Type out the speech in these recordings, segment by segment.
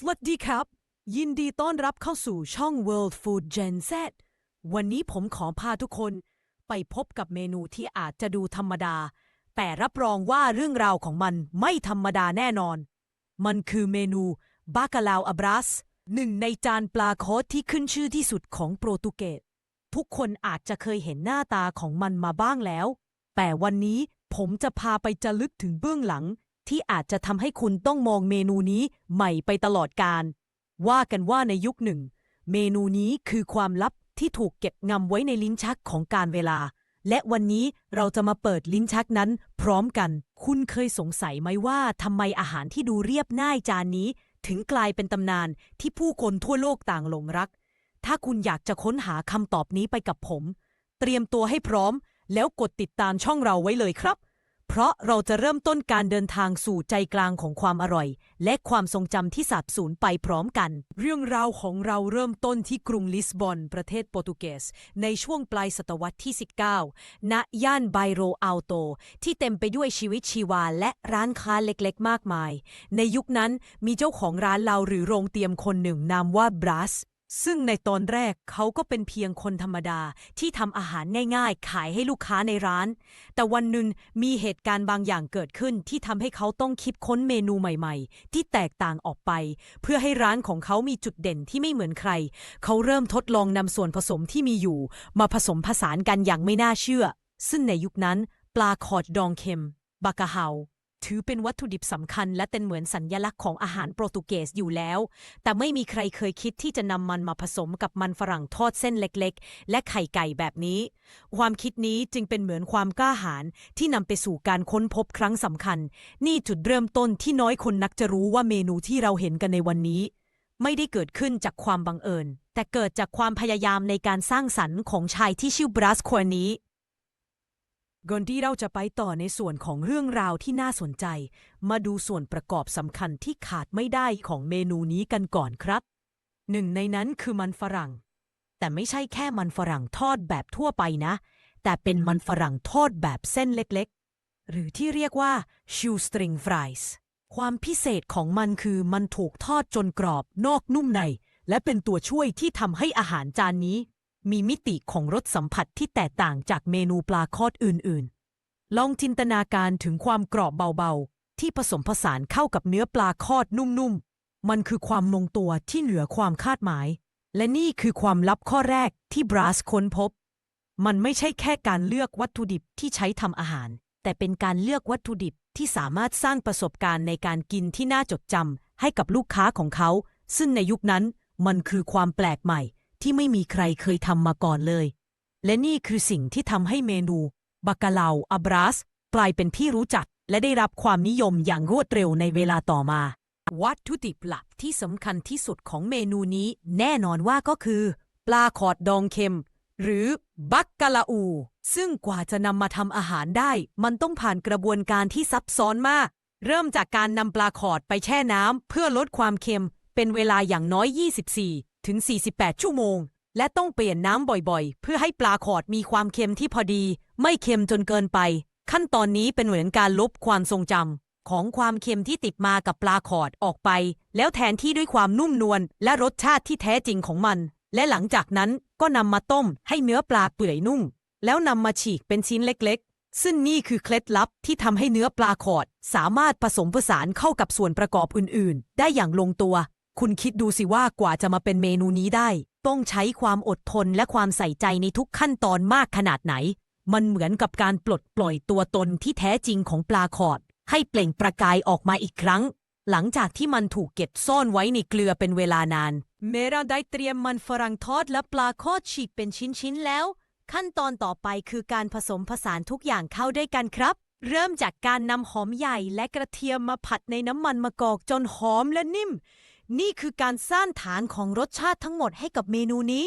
สวัสดีครับ ยินดีต้อนรับเข้าสู่ช่อง World Food Gen Z วันนี้ผมขอพาทุกคนไปพบกับเมนูที่อาจจะดูธรรมดา แต่รับรองว่าเรื่องราวของมันไม่ธรรมดาแน่นอน มันคือเมนูบากาลาวอับรัส หนึ่งในจานปลาโคสที่ขึ้นชื่อที่สุดของโปรตุเกสทุกคนอาจจะเคยเห็นหน้าตาของมันมาบ้างแล้ว แต่วันนี้ผมจะพาไปจะลึกถึงเบื้องหลัง ที่อาจจะทำให้คุณต้องมองเมนูนี้ใหม่ไปตลอดการ ว่ากันว่าในยุคหนึ่ง เมนูนี้คือความลับที่ถูกเก็บงำไว้ในลิ้นชักของการเวลา และวันนี้เราจะมาเปิดลิ้นชักนั้นพร้อมกัน คุณเคยสงสัยไหมว่าทำไมอาหารที่ดูเรียบง่ายจานนี้ ถึงกลายเป็นตำนานที่ผู้คนทั่วโลกต่างหลงรัก ถ้าคุณอยากจะค้นหาคำตอบนี้ไปกับผม เตรียมตัวให้พร้อม แล้วกดติดตามช่องเราไว้เลยครับ ราะเราจะเริ่มต้นการเดินทางสู่ใจกลางของความอร่อย และความทรงจำที่สาบสูญไปพร้อมกัน เรื่องราวของเราเริ่มต้นที่กรุงลิสบอน ประเทศโปรตุเกส ในช่วงปลายศตวรรษที่ 19 ณ ย่านไบโรอัลโต ที่เต็มไปด้วยชีวิตชีวาและร้านค้าเล็กๆ มากมาย ในยุคนั้นมีเจ้าของร้านเหล้าหรือโรงเตรียมคนหนึ่งนามว่าบรัส ซึ่งในตอนแรกเขาก็เป็นเพียงคนธรรมดาที่ทำอาหารง่ายๆ ขายให้ลูกค้าในร้าน แต่วันหนึ่งมีเหตุการณ์บางอย่างเกิดขึ้นที่ทำให้เขาต้องคิดค้นเมนูใหม่ๆ ที่แตกต่างออกไป เพื่อให้ร้านของเขามีจุดเด่นที่ไม่เหมือนใคร เขาเริ่มทดลองนำส่วนผสมที่มีอยู่ มาผสมผสานกันอย่างไม่น่าเชื่อ ซึ่งในยุคนั้น ปลาคอร์ดดองเค็มบากาเฮา ถือเป็นวัตถุดิบสำคัญและเป็นเหมือนสัญญลักษณ์ของอาหารโปรตุเกสอยู่แล้ว แต่ไม่มีใครเคยคิดที่จะนำมันมาผสมกับมันฝรั่งทอดเส้นเล็กๆ และไข่ไก่แบบนี้ ความคิดนี้จึงเป็นเหมือนความกล้าหาญที่นำไปสู่การค้นพบครั้งสำคัญ นี่จุดเริ่มต้นที่น้อยคนนักจะรู้ว่าเมนูที่เราเห็นกันในวันนี้ ไม่ได้เกิดขึ้นจากความบังเอิญ แต่เกิดจากความพยายามในการสร้างสรรค์ของชายที่ชื่อบรัสควนี้ ก่อนที่เราจะไปต่อในส่วนของเรื่องราวที่น่าสนใจ มาดูส่วนประกอบสำคัญที่ขาดไม่ได้ของเมนูนี้กันก่อนครับ หนึ่งในนั้นคือมันฝรั่ง แต่ไม่ใช่แค่มันฝรั่งทอดแบบทั่วไปนะ แต่เป็นมันฝรั่งทอดแบบเส้นเล็กๆ หรือที่เรียกว่า shoestring fries ความพิเศษของมันคือมันถูกทอดจนกรอบนอกนุ่มใน และเป็นตัวช่วยที่ทำให้อาหารจานนี้ มีมิติของรสสัมผัสที่แตกต่างจากเมนูปลาคอดอื่นๆ ลองจินตนาการถึงความกรอบเบาๆ ที่ผสมผสานเข้ากับเนื้อปลาคอดนุ่มๆ มันคือความลงตัวที่เหนือความคาดหมาย และนี่คือความลับข้อแรกที่บรัสค้นพบ มันไม่ใช่แค่การเลือกวัตถุดิบที่ใช้ทำอาหาร แต่เป็นการเลือกวัตถุดิบที่สามารถสร้างประสบการณ์ในการกินที่น่าจดจำให้กับลูกค้าของเขา ซึ่งในยุคนั้นมันคือความแปลกใหม่ ที่ไม่มีใครเคยทำมาก่อนเลย และนี่คือสิ่งที่ทำให้เมนูบากาลาวอับรัสกลายเป็นที่รู้จักและได้รับความนิยมอย่างรวดเร็วในเวลาต่อมา วัตถุดิบหลักที่สำคัญที่สุดของเมนูนี้แน่นอนว่าก็คือ ปลาคอดดองเค็ม หรือบักกะลาอู ซึ่งกว่าจะนำมาทำอาหารได้ มันต้องผ่านกระบวนการที่ซับซ้อนมาก เริ่มจากการนำปลาคอดไปแช่น้ำเพื่อลดความเค็ม เป็นเวลาอย่างน้อย 24 ถึง 48 ชั่วโมง และต้องเปลี่ยนน้ำบ่อยๆ เพื่อให้ปลาคอดมีความเค็มที่พอดี ไม่เค็มจนเกินไป ขั้นตอนนี้เป็นเหมือนการลบความทรงจำของความเค็มที่ติดมากับปลาคอดออกไป แล้วแทนที่ด้วยความนุ่มนวลและรสชาติที่แท้จริงของมัน และหลังจากนั้นก็นำมาต้มให้เนื้อปลาเปื่อยนุ่ม แล้วนำมาฉีกเป็นชิ้นเล็กๆ ซึ่งนี่คือเคล็ดลับที่ทำให้เนื้อปลาคอด สามารถผสมผสานเข้ากับส่วนประกอบอื่นๆ ได้อย่างลงตัว คุณคิดดูสิว่ากว่าจะมาเป็นเมนูนี้ได้ ต้องใช้ความอดทนและความใส่ใจในทุกขั้นตอนมากขนาดไหน มันเหมือนกับการปลดปล่อยตัวตนที่แท้จริงของปลาคอร์ดให้เปล่งประกายออกมาอีกครั้ง หลังจากที่มันถูกเก็บซ่อนไว้ในเกลือเป็นเวลานาน เมราได้เตรียมมันฝรั่งทอดและปลาคอดฉีกเป็นชิ้นๆแล้ว ขั้นตอนต่อไปคือการผสมผสานทุกอย่างเข้าด้วยกันครับเริ่มจากการนำหอมใหญ่และกระเทียมมาผัดในน้ำมันมะกอกจนหอมและนิ่ม นี่คือการสร้างฐานของรสชาติทั้งหมดให้กับเมนูนี้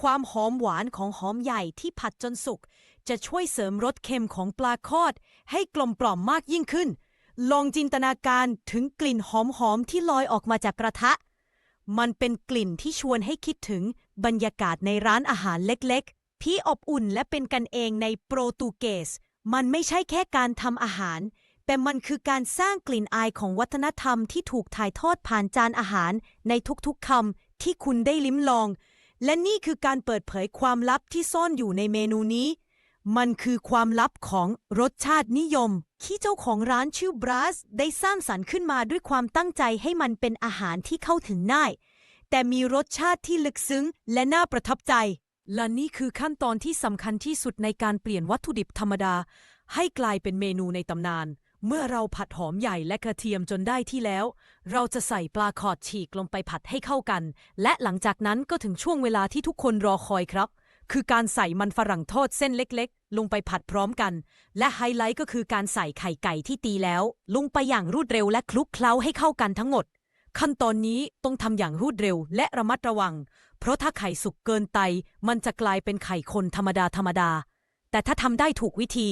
ความหอมหวานของหอมใหญ่ที่ผัดจนสุก จะช่วยเสริมรสเค็มของปลาคอด ให้กลมกล่อมมากยิ่งขึ้น ลองจินตนาการถึงกลิ่นหอมๆที่ลอยออกมาจากกระทะ มันเป็นกลิ่นที่ชวนให้คิดถึงบรรยากาศในร้านอาหารเล็กๆ ที่อบอุ่นและเป็นกันเองในโปรตุเกส มันไม่ใช่แค่การทำอาหาร แต่มันคือการสร้างกลิ่นอายของวัฒนธรรมที่ถูกถ่ายทอดผ่านจานอาหารในทุกๆคำที่คุณได้ลิ้มลอง และนี่คือการเปิดเผยความลับที่ซ่อนอยู่ในเมนูนี้ มันคือความลับของรสชาตินิยม ที่เจ้าของร้านชื่อบรัสได้สร้างสรรค์ขึ้นมาด้วยความตั้งใจให้มันเป็นอาหารที่เข้าถึงง่าย แต่มีรสชาติที่ลึกซึ้งและน่าประทับใจ และนี่คือขั้นตอนที่สำคัญที่สุดในการเปลี่ยนวัตถุดิบธรรมดา ให้กลายเป็นเมนูในตำนาน เมื่อเราผัดหอมใหญ่และกระเทียมจนได้ที่แล้ว เราจะใส่ปลาคอดฉีกลงไปผัดให้เข้ากัน และหลังจากนั้นก็ถึงช่วงเวลาที่ทุกคนรอคอยครับ คือการใส่มันฝรั่งทอดเส้นเล็กๆ ลงไปผัดพร้อมกัน และไฮไลท์ก็คือการใส่ไข่ไก่ที่ตีแล้ว ลงไปอย่างรวดเร็วและคลุกเคล้าให้เข้ากันทั้งหมด ขั้นตอนนี้ต้องทำอย่างรวดเร็วและระมัดระวัง เพราะถ้าไข่สุกเกินไต มันจะกลายเป็นไข่คนธรรมดาธรรมดา แต่ถ้าทำได้ถูกวิธี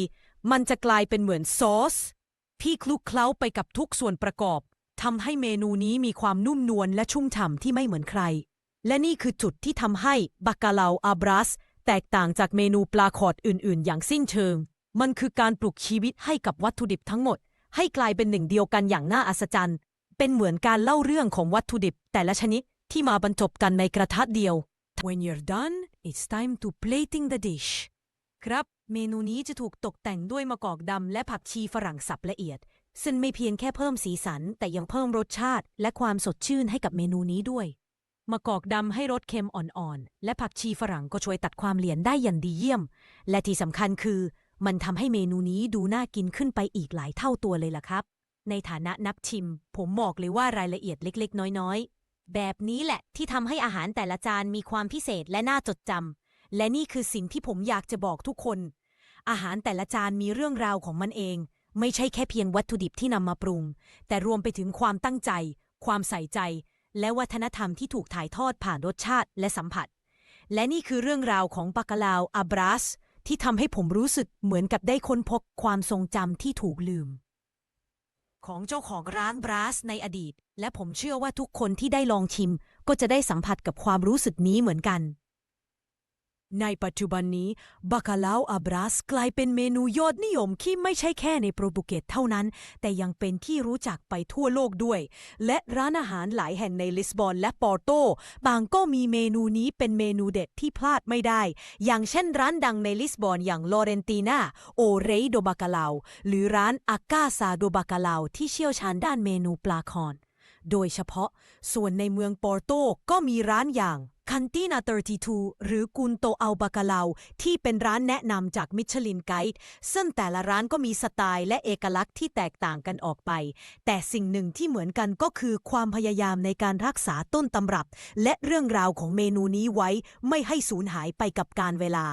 มันจะกลายเป็นเหมือนซอส พี่คลุกเคล้าไปกับทุกส่วนประกอบทำให้เมนูนี้มีความนุ่มนวลและชุ่มฉ่ำที่ไม่เหมือนใคร และนี่คือจุดที่ทำให้บักกาเลาอาบรัส แตกต่างจากเมนูปลาคอร์ดอื่น ๆ อย่างสิ้นเชิง มันคือการปลุกชีวิตให้กับวัตถุดิบทั้งหมด ให้กลายเป็นหนึ่งเดียวกันอย่างน่าอัศจรรย์ เป็นเหมือนการเล่าเรื่องของวัตถุดิบ แต่ละชนิดที่มาบรรจบกันในกระทะเดียว When you're done it's time to plating the dish ครับ เมนูนี้จะถูกตกแต่งด้วยมะกอกดำและผักชีฝรั่งสับละเอียด ซึ่งไม่เพียงแค่เพิ่มสีสัน แต่ยังเพิ่มรสชาติ และความสดชื่นให้กับเมนูนี้ด้วยมะกอกดำให้รสเค็มอ่อนๆ และผักชีฝรั่งก็ช่วยตัดความเหลียนได้อย่างดีเยี่ยม และที่สำคัญคือ มันทำให้เมนูนี้ดูน่ากินขึ้นไปอีกหลายเท่าตัวเลยล่ะครับ ในฐานะนักชิม ผมบอกเลยว่ารายละเอียดเล็ก ๆ น้อยๆ แบบนี้แหละที่ทำให้อาหารแต่ละจานมีความพิเศษและน่าจดจำ และนี่คือสิ่งที่ผมอยากจะบอกทุกคน อาหารแต่ละจานมีเรื่องราวของมันเอง ไม่ใช่แค่เพียงวัตถุดิบที่นำมาปรุง แต่รวมไปถึงความตั้งใจ ความใส่ใจ และวัฒนธรรมที่ถูกถ่ายทอดผ่านรสชาติและสัมผัส และนี่คือเรื่องราวของปากาลาวอาบรัสที่ทำให้ผมรู้สึกเหมือนกับได้ค้นพบความทรงจำที่ถูกลืม ของเจ้าของร้านบรัสในอดีต และผมเชื่อว่าทุกคนที่ได้ลองชิม ก็จะได้สัมผัสกับความรู้สึกนี้เหมือนกัน ในปัจจุบันนี้บาคาลาวอาบรัสกลายเป็นเมนูยอดนิยมที่ไม่ใช่แค่ในโปรตุเกสเท่านั้น แต่ยังเป็นที่รู้จักไปทั่วโลกด้วย และร้านอาหารหลายแห่งในลิสบอนและปอร์โตบางก็มีเมนูนี้เป็นเมนูเด็ดที่พลาดไม่ได้ อย่างเช่นร้านดังในลิสบอนอย่างลอเรนตินาโอเรโดบาคาลาวหรือร้านอากาซาโดบาคาลาวที่เชี่ยวชาญด้านเมนูปลาคอนโดยเฉพาะส่วนในเมืองปอร์โตก็มีร้านอย่าง คันตินา32หรือกุนโตอัลบากาลาวที่เป็นร้านแนะนำจากมิชลินไกด์ซึ่งแต่ละร้านก็มีสไตล์และเอกลักษณ์ที่แตกต่างกันออกไป แต่สิ่งหนึ่งที่เหมือนกันก็คือความพยายามในการรักษาต้นตำรับ และเรื่องราวของเมนูนี้ไว้ไม่ให้สูญหายไปกับการเวลา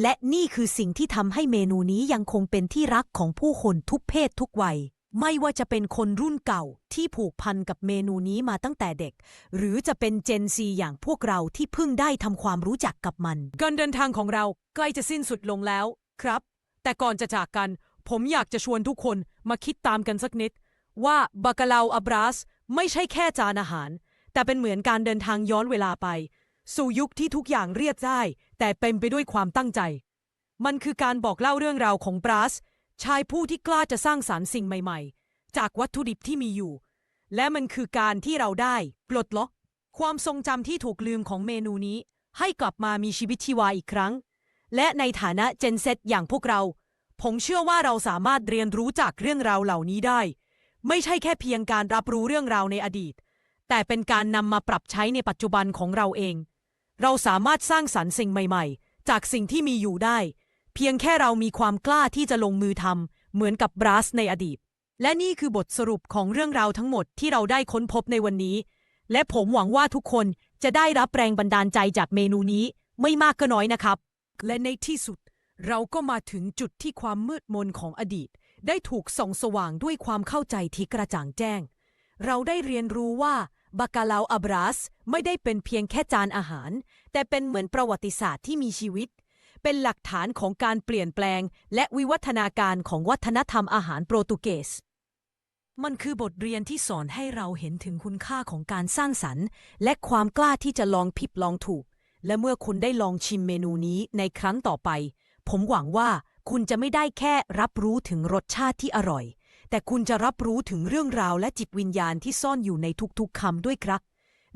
และนี่คือสิ่งที่ทำให้เมนูนี้ยังคงเป็นที่รักของผู้คนทุกเพศทุกวัย ไม่ว่าจะเป็นคนรุ่นเก่าที่ผูกพันกับเมนูนี้มาตั้งแต่เด็ก หรือจะเป็นเจนซีอย่างพวกเราที่เพิ่งได้ทำความรู้จักกับมัน การเดินทางของเราใกล้จะสิ้นสุดลงแล้วครับ แต่ก่อนจะจากกัน ผมอยากจะชวนทุกคนมาคิดตามกันสักนิด ว่าบากาลาวอับรัสไม่ใช่แค่จานอาหาร แต่เป็นเหมือนการเดินทางย้อนเวลาไป สู่ยุคที่ทุกอย่างเรียบได้แต่เต็มไปด้วยความตั้งใจ มันคือการบอกเล่าเรื่องราวของบรัส ชายผู้ที่กล้าจะสร้างสารรค์สิ่งใหม่ๆ จากวัตถุดิบที่มีอยู่ และมันคือการที่เราได้ปลดล็อกความทรงจำที่ถูกลืมของเมนูนี้ ให้กลับมามีชีวิตชีวาอีกครั้ง และในฐานะเจนเซตอย่างพวกเรา ผมเชื่อว่าเราสามารถเรียนรู้จากเรื่องราวเหล่านี้ได้ ไม่ใช่แค่เพียงการรับรู้เรื่องราวในอดีต แต่เป็นการนำมาปรับใช้ในปัจจุบันของเราเอง เราสามารถสร้างสรรค์สิ่งใหม่ ๆ จากสิ่งที่มีอยู่ได้ เพียงแค่เรามีความกล้าที่จะลงมือทำเหมือนกับบรัสในอดีต และนี่คือบทสรุปของเรื่องราวทั้งหมดที่เราได้ค้นพบในวันนี้ และผมหวังว่าทุกคนจะได้รับแรงบันดาลใจจากเมนูนี้ไม่มากก็น้อยนะครับ และในที่สุด เราก็มาถึงจุดที่ความมืดมนของอดีต ได้ถูกส่องสว่างด้วยความเข้าใจที่กระจ่างแจ้ง เราได้เรียนรู้ว่าบากาลาวอับรัสไม่ได้เป็นเพียงแค่จานอาหาร แต่เป็นเหมือนประวัติศาสตร์ที่มีชีวิต เป็นหลักฐานของการเปลี่ยนแปลง และวิวัฒนาการของวัฒนธรรมอาหารโปรตุเกส มันคือบทเรียนที่สอนให้เราเห็นถึงคุณค่าของการสร้างสรรค์ และความกล้าที่จะลองผิดลองถูก และเมื่อคุณได้ลองชิมเมนูนี้ในครั้งต่อไป ผมหวังว่าคุณจะไม่ได้แค่รับรู้ถึงรสชาติที่อร่อย แต่คุณจะรับรู้ถึงเรื่องราวและจิตวิญญาณที่ซ่อนอยู่ในทุกๆคำด้วยครับ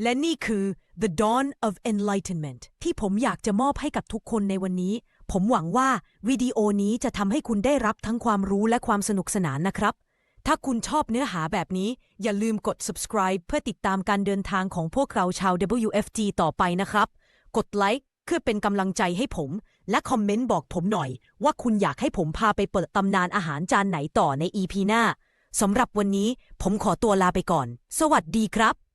และนี่คือ The Dawn of Enlightenment ที่ผมอยากจะมอบให้กับทุกคนในวันนี้ ผมหวังว่าวิดีโอนี้จะทำให้คุณได้รับทั้งความรู้และความสนุกสนานนะครับ ถ้าคุณชอบเนื้อหาแบบนี้ อย่าลืมกด subscribe เพื่อติดตามการเดินทางของพวกเราชาว WFG ต่อไปนะครับ กดไลค์เพื่อเป็นกำลังใจให้ผม และคอมเมนต์บอกผมหน่อย ว่าคุณอยากให้ผมพาไปเปิดตำนานอาหารจานไหนต่อใน EP หน้าสำหรับวันนี้ผมขอตัวลาไปก่อน สวัสดีครับ